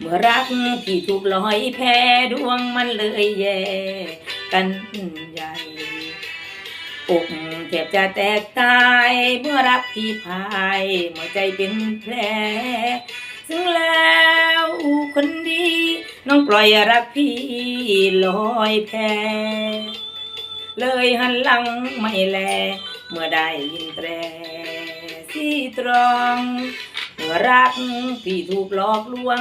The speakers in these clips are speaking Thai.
เมื่อรักพี่ถูกลอยแพ้ดวงมันเลยแย่กันใหญ่อกแทบจะแตกตาย เมื่อรักพี่พายเมื่อใจเป็นแผลซึ่งแล้วคนดี น้องปล่อยรักพี่ลอยแพเลยหันหลังไม่แล เมื่อได้ยินแตรสีตรอง อรักพี่ถูกหลอกลวง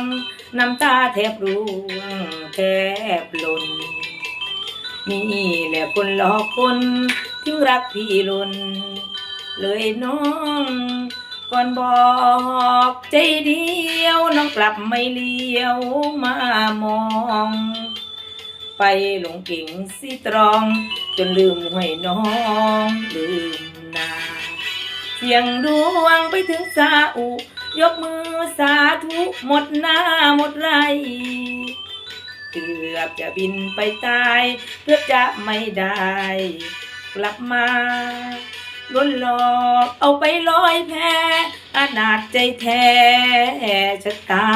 น้ำตาแทบร่วงแทบหล่นนี่แหละคนหลอกคนถึงรักพี่หล่นเลยน้องก่อนบอกใจเดียวน้องกลับไม่เลี้ยวมามอง ไปหลงเก่งสิตรอง จนลืมห้วยน้องลืมนา เสียงดวงไปถึงซาอุ ยกมือสาธุหมดหน้าหมดไรเกือบจะบินไปตาย เพื่อจะไม่ได้ กลับมาล้นหลอกเอาไปลอยแพอนาจใจแท้ชะตา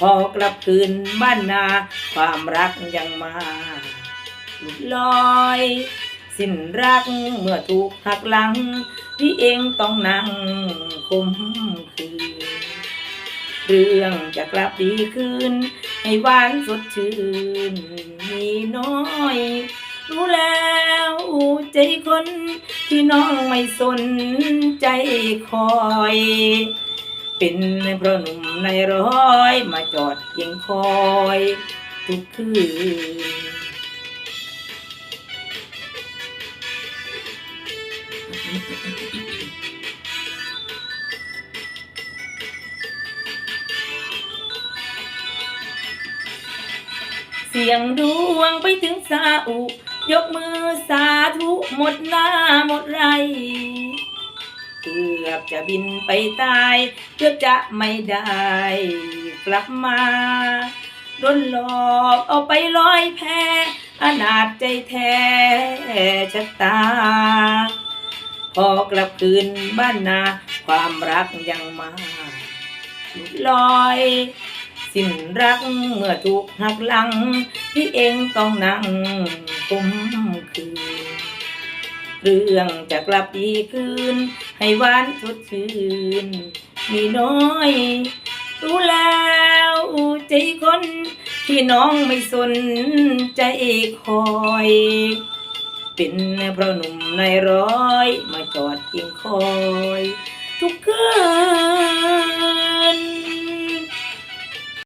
พอกลับคืนบ้านนา ความรักยังมาหลุดลอย สิ้นรักเมื่อถูกหักหลัง พี่เองต้องนั่งคมคืนเรื่องจะกลับดีขึ้น ให้หวานสดชื่นมีน้อย รู้แล้วใจคนที่น้องไม่สนใจคอยเป็นเพราะหนุ่มในร้อยมาจอดเคียงคอย ทุกคืน เสียงดวงไปถึงซาอุ ยกมือสาธุหมดหน้าหมดไรเกือบจะบินไปตาย เกือบจะไม่ได้ กลับมาโดนหลอกเอาไปลอยแพอนาจใจแท้ชะตา พอกลับคืนบ้านนา ความรักยังมาหลุดลอย สิ้นรักเมื่อถูกหักหลัง พี่เองต้องนั่งคุมคืน เรื่องจะกลับดีคืน ให้หวานสดชื่น มีน้อย รู้แล้วใจคน ที่น้องไม่สนใจคอย เป็นเพราะหนุ่มนายร้อยมาจอดเคียงคอย ทุกคืน